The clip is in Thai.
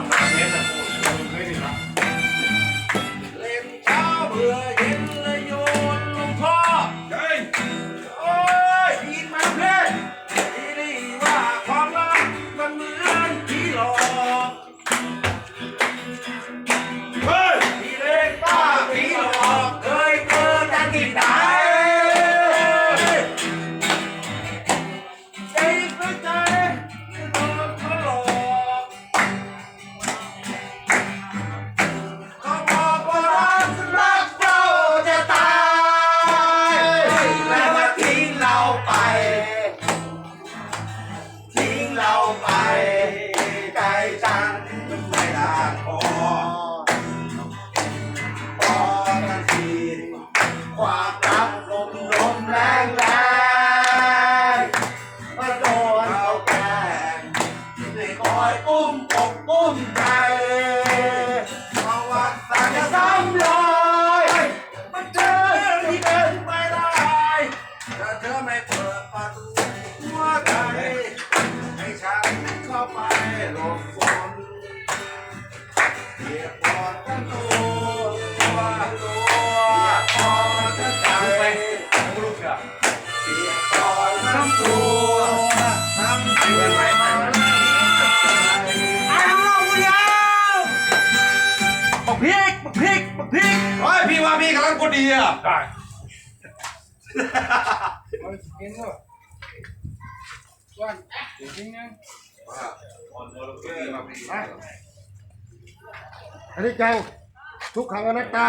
만나 ไปลูกเสือทำตัวทำตัวไปไปอ้าวเดียวบักพริกบักพริกบักพริกเฮ้พีว่าพีกำลังกด ดีอะอันนี้เจ้าทุกขังอนัตตา